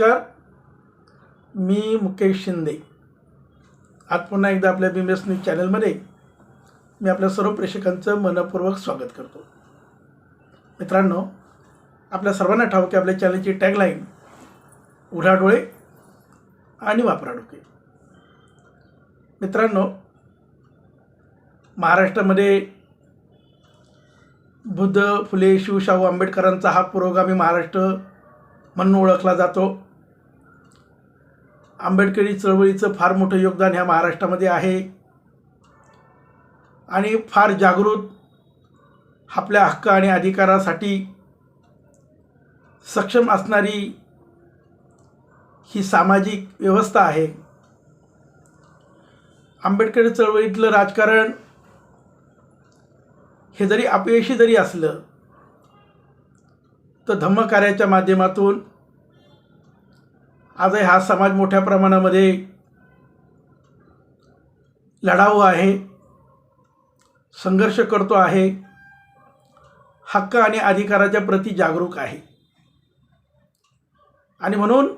नमस्कार. मी मुकेश शिंदे. आज पुन्हा एकदा आपल्या बिमएस न्यूज चॅनलमध्ये मी आपल्या सर्व प्रेक्षकांचं मनपूर्वक स्वागत करतो. मित्रांनो आपल्या सर्वांना ठाऊक की आपल्या चॅनलची टॅगलाईन उघडा डोळे आणि वापरा डोके. मित्रांनो महाराष्ट्रामध्ये बुद्ध फुले शिवशाहू आंबेडकरांचा हा पुरोगामी महाराष्ट्र म्हणून ओळखला जातो. आंबेडकरी चळवळीचं फार मोठं योगदान ह्या महाराष्ट्रामध्ये आहे. आणि फार जागृत आपल्या हक्क आणि अधिकारासाठी सक्षम असणारी ही सामाजिक व्यवस्था आहे. आंबेडकरी चळवळीतलं राजकारण हे जरी अपयशी जरी असलं तर धम्मकार्याच्या माध्यमातून आजही हा समाज मोठ्या प्रमाणामध्ये लढाऊ आहे संघर्ष करतो आहे हक्क आणि अधिकाराच्या प्रती जागरूक आहे. आणि म्हणून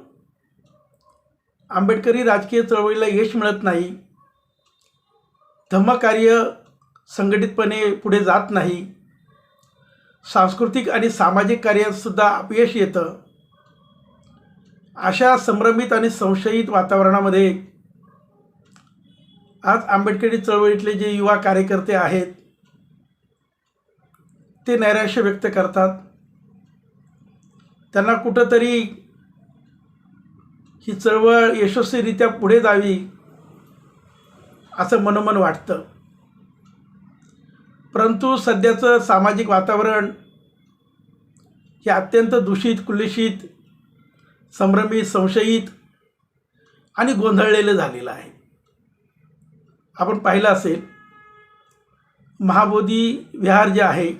आंबेडकरी राजकीय चळवळीला यश मिळत नाही धम्मकार्य संघटितपणे पुढे जात नाही सांस्कृतिक आणि सामाजिक कार्यातसुद्धा अपयश येतं. अशा संभ्रमित आणि संशयित वातावरणामध्ये आज आंबेडकरी चळवळीतले जे युवा कार्यकर्ते आहेत ते नैराश्य व्यक्त करतात. त्यांना कुठंतरी ही चळवळ यशस्वीरित्या पुढे जावी असं मनोमन वाटतं. परंतु सध्याचं सामाजिक वातावरण हे अत्यंत दूषित कुलुषित संभ्रमित संशयित आणि गोंधळलेलं झालेलं आहे. आपण पाहिलं असेल महाबोधी विहार जे आहे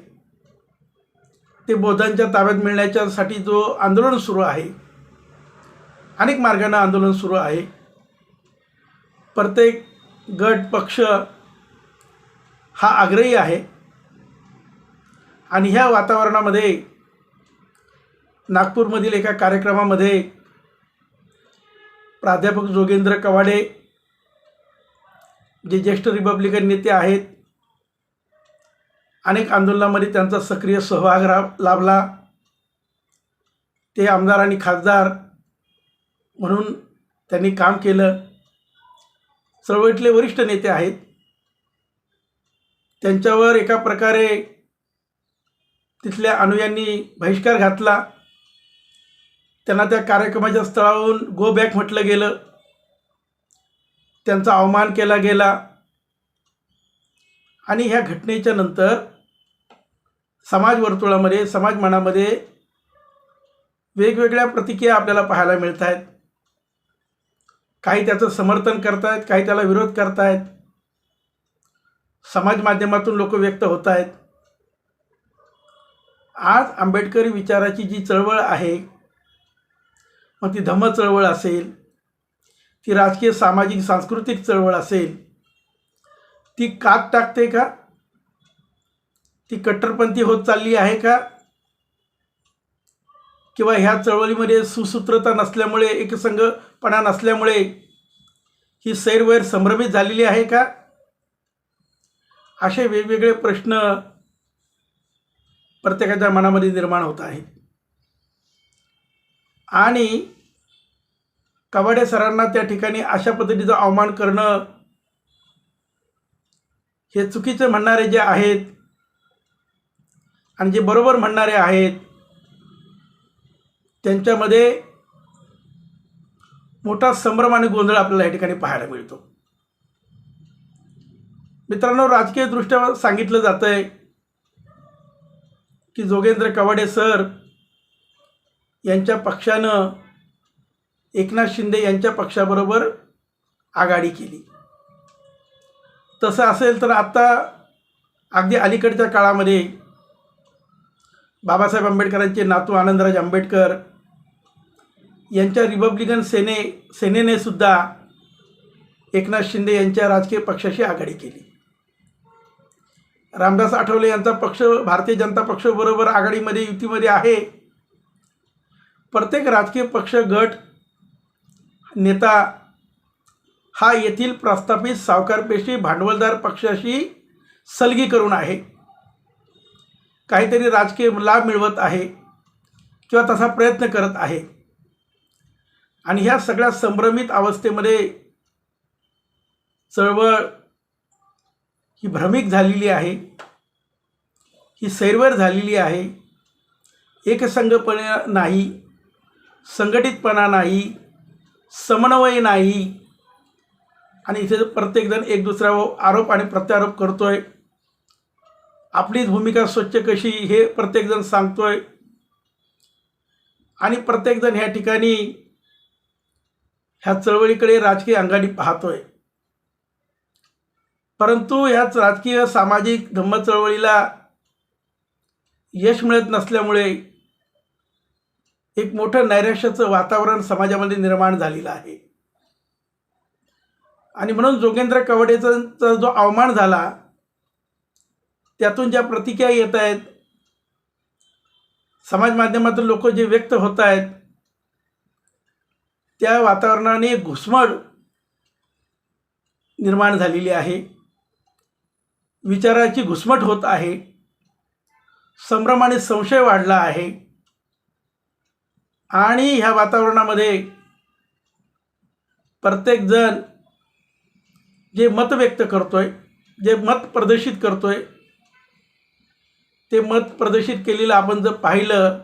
ते बौद्धांच्या ताब्यात मिळण्याच्यासाठी जो आंदोलन सुरू आहे अनेक मार्गानं आंदोलन सुरू आहे. प्रत्येक गट पक्ष हा आग्रही आहे. आणि ह्या वातावरणामध्ये नागपूरमधील एका कार्यक्रमामध्ये प्राध्यापक जोगेंद्र कवाडे जे ज्येष्ठ रिपब्लिकन नेते आहेत अनेक आंदोलनामध्ये त्यांचा सक्रिय सहभाग रा लाभला. ते आमदार आणि खासदार म्हणून त्यांनी काम केलं. चळवळीतले वरिष्ठ नेते आहेत. त्यांच्यावर एका प्रकारे तिथल्या अनुयांनी बहिष्कार घातला. त्यांना त्या कार्यक्रमाच्या स्थळावरून गो बॅक म्हटलं गेलं. त्यांचा अवमान केला गेला. आणि ह्या घटनेच्या नंतर समाज वर्तुळामध्ये समाज मनामध्ये वेगवेगळ्या प्रतिक्रिया आपल्याला पाहायला मिळत आहेत काही त्याचं समर्थन करतायत काही त्याला विरोध करतायत. समाज माध्यमातून लोक व्यक्त होत आहेत आज आंबेडकरी विचाराची जी चळवळ आहे मग ती धम्म चळवळ असेल ती राजकीय सामाजिक सांस्कृतिक चळवळ असेल ती कात टाकते का? ती कट्टरपंथी होत चालली आहे का? किंवा ह्या चळवळीमध्ये सुसूत्रता नसल्यामुळे एकसंघपणा नसल्यामुळे ही सैरवैर संभ्रमित झालेली आहे का? असे वेगवेगळे प्रश्न प्रत्येकाच्या मनामध्ये निर्माण होत आहेत. आणि कवाडे सरांना त्या ठिकाणी अशा पद्धतीचं अवमान करणं हे चुकीचं म्हणणारे जे आहेत आणि जे बरोबर म्हणणारे आहेत त्यांच्यामध्ये मोठा संभ्रम आणि गोंधळ आपल्याला या ठिकाणी पाहायला मिळतो. मित्रांनो राजकीयदृष्ट्या सांगितलं जातं आहे की जोगेंद्र कवाडे सर यांच्या पक्षानं एकनाथ शिंदे यांच्या पक्षाबरोबर आघाडी केली. तसं असेल तर आत्ता अगदी अलीकडच्या काळामध्ये बाबासाहेब आंबेडकरांचे नातू आनंदराज आंबेडकर यांच्या रिपब्लिकन सेने सेनेने सुद्धा एकनाथ शिंदे यांच्या राजकीय पक्षाशी आघाडी केली. रामदास आठवले यांचा पक्ष भारतीय जनता पक्षाबरोबर आघाडीमध्ये युतीमध्ये आहे. प्रत्येक राजकीय पक्ष गट नेता हा येथील प्रस्थापित सावकारपेशी भांडवलदार पक्षाशी सलगी करून आहे. काहीतरी राजकीय लाभ मिळवत आहे किंवा तसा प्रयत्न करत आहे. आणि ह्या सगळ्या संभ्रमित अवस्थेमध्ये चळवळ ही भ्रमिक झालेली आहे. ही सैरवर झालेली आहे. एकसंघपणे नाही. संघटितपणा नाही समन्वय नाही. आणि इथे प्रत्येकजण एक दुसऱ्यावर आरोप आणि प्रत्यारोप करतो आहे आपलीच भूमिका स्वच्छ कशी हे प्रत्येकजण सांगतो आहे आणि प्रत्येकजण ह्या ठिकाणी ह्या चळवळीकडे राजकीय अंगाने पाहतोय. परंतु ह्याच राजकीय सामाजिक धम्म चळवळीला यश मिळत नसल्यामुळे एक मोठं नैराश्याचं वातावरण समाजामध्ये निर्माण झालेलं आहे. आणि म्हणून जोगेंद्र कवडेचा जो अवमान झाला त्यातून ज्या प्रतिक्रिया येत आहेत समाज माध्यमातून लोक जे व्यक्त होत आहेत त्या वातावरणाने घुसमट निर्माण झालेली आहे. विचाराची घुसमट होत आहे. संभ्रम आणि संशय वाढला आहे. आणि ह्या वातावरणामध्ये प्रत्येकजण जे मत व्यक्त करतोय जे मत प्रदर्शित करतोय ते मत प्रदर्शित केलेलं आपण जर पाहिलं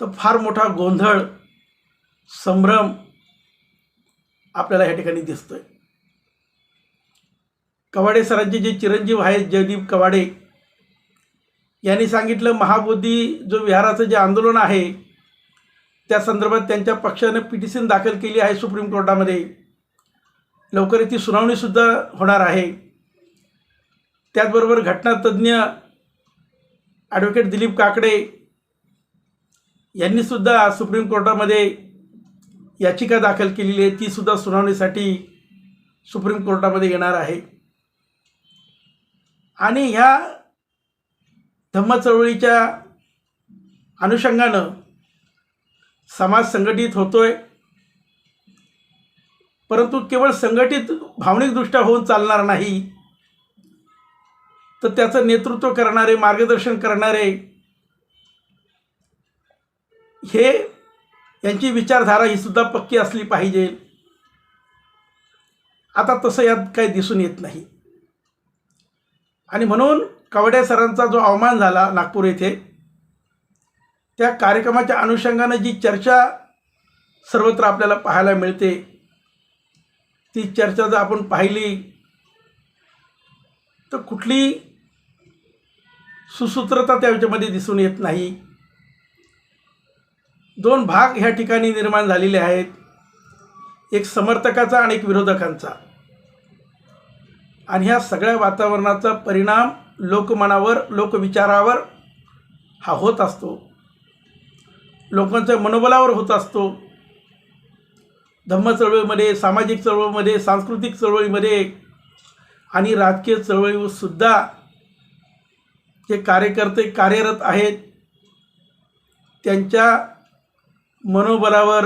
तर फार मोठा गोंधळ संभ्रम आपल्याला या ठिकाणी दिसतोय. कवाडे सरांचे जे चिरंजीव आहेत जयदीप कवाडे यांनी सांगितलं महाबोधी जो विहाराचं जे आंदोलन आहे त्या संदर्भात त्यांच्या पक्षानं पिटिशन दाखल केली आहे सुप्रीम कोर्टामध्ये. लवकर ती सुनावणीसुद्धा होणार आहे. त्याचबरोबर घटनातज्ज्ञ ॲडव्होकेट दिलीप काकडे यांनीसुद्धा सुप्रीम कोर्टामध्ये याचिका दाखल केलेली आहे. तीसुद्धा सुनावणीसाठी सुप्रीम कोर्टामध्ये येणार आहे. आणि ह्या धम्म चळवळीच्या अनुषंगानं समाज संघटित होतोय. परंतु केवळ संघटित भावनिकदृष्ट्या होऊन चालणार नाही तर त्याचं नेतृत्व करणारे मार्गदर्शन करणारे हे यांची विचारधारा ही सुद्धा पक्की असली पाहिजे. आता तसं यात काही दिसून येत नाही. आणि म्हणून कवडे सरांचा जो अवमान झाला नागपूर येथे त्या कार्यक्रमाच्या अनुषंगानं जी चर्चा सर्वत्र आपल्याला पाहायला मिळते ती चर्चा जर आपण पाहिली तर कुठली सुसूत्रता त्याच्यामध्ये दिसून येत नाही. दोन भाग ह्या ठिकाणी निर्माण झालेले आहेत. एक समर्थकाचा आणि एक विरोधकांचा. आणि ह्या सगळ्या वातावरणाचा परिणाम लोकमनावर लोकविचारावर हा होत असतो. लोकांच्या मनोबलावर होत असतो. धम्म चळवळीमध्ये सामाजिक चळवळीमध्ये सांस्कृतिक चळवळीमध्ये आणि राजकीय चळवळीसुद्धा जे कार्यकर्ते कार्यरत आहेत त्यांच्या मनोबलावर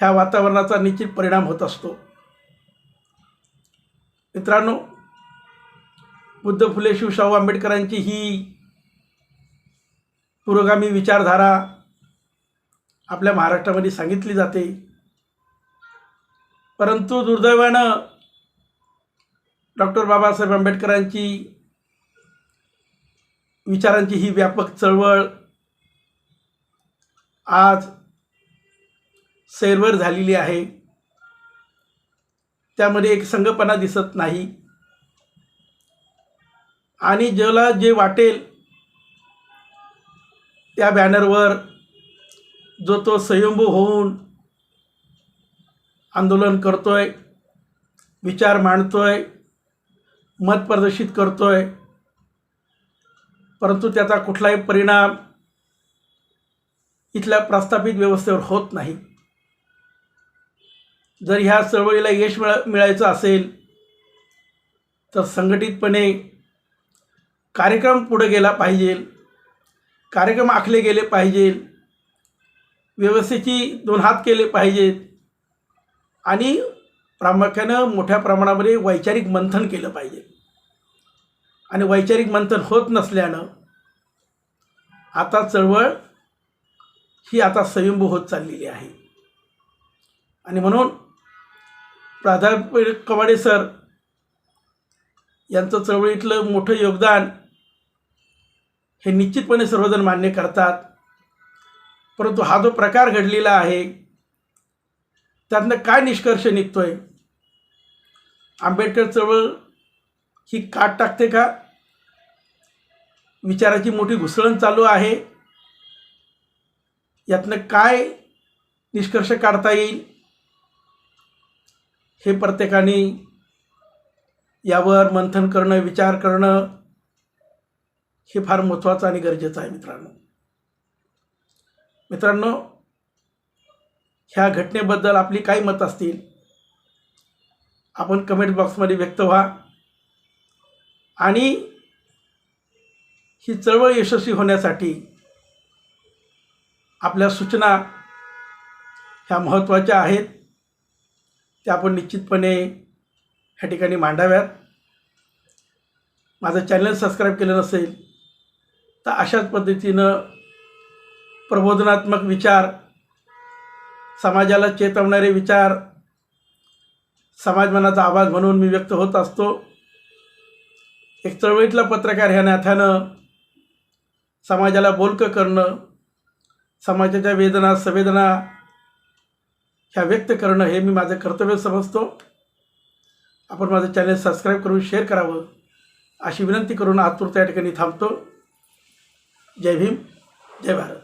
ह्या वातावरणाचा निश्चित परिणाम होत असतो. मित्रांनो बुद्ध फुले शिवशाहू आंबेडकरांची ही पुरोगामी विचारधारा आपल्या महाराष्ट्रामध्ये सांगितली जाते. परंतु दुर्दैवानं डॉक्टर बाबासाहेब आंबेडकरांची विचारांची ही व्यापक चळवळ आज सैरवर झालेली आहे. त्यामध्ये एक संघपणा दिसत नाही. आणि ज्याला जे वाटेल त्या बॅनरवर जो तो स्वयंभू होऊन आंदोलन करतोय विचार मांडतोय मत प्रदर्शित करतोय परंतु त्याचा कुठलाही परिणाम इथल्या प्रस्थापित व्यवस्थेवर होत नाही. जर ह्या चळवळीला यश मिळा मिळायचं असेल तर संघटितपणे कार्यक्रम पुढे गेला पाहिजे. कार्यक्रम आखले गेले पाहिजे. व्यवस्थेची दोन हात केले पाहिजेत आणि प्रामुख्यानं मोठ्या प्रमाणामध्ये वैचारिक मंथन केलं पाहिजे. आणि वैचारिक मंथन होत नसल्यानं आता चळवळ ही आता स्वयंभू होत चाललेली आहे. आणि म्हणून प्राध्यापक कवाडे सर यांचं चळवळीतलं मोठं योगदान हे निश्चितपणे सर्वजण मान्य करतात. परंतु हा जो प्रकार घडलेला आहे त्यातनं काय निष्कर्ष निघतोय? आंबेडकर चळवळ ही काट टाकते का? विचाराची मोठी घुसळण चालू आहे. यातनं काय निष्कर्ष काढता येईल? हे प्रत्येकाने यावर मंथन करणं विचार करणं हे फार महत्त्वाचं आणि गरजेचं आहे मित्रांनो. मित्रांनो ह्या घटनेबद्दल आपली काही मत असतील? आपण कमेंट बॉक्समध्ये व्यक्त व्हा. आणि ही चळवळ यशस्वी होण्यासाठी आपल्या सूचना ह्या महत्त्वाच्या आहेत. त्या आपण निश्चितपणे ह्या ठिकाणी मांडाव्यात. माझं चॅनल सबस्क्राईब केलं नसेल तर अशाच पद्धतीनं प्रबोधनात्मक विचार समाजाला चेतवणारे विचार समाजमनाचा आवाज म्हणून मी व्यक्त होत असतो. एक चळवळीतला पत्रकार ह्या नात्यानं समाजाला बोलकं करणं समाजाच्या वेदना संवेदना ह्या व्यक्त करणं हे मी माझं कर्तव्य समजतो. आपण माझं चॅनल सबस्क्राईब करून शेअर करावं अशी विनंती करून आतुरता या ठिकाणी थांबतो. जय भीम जय भारत.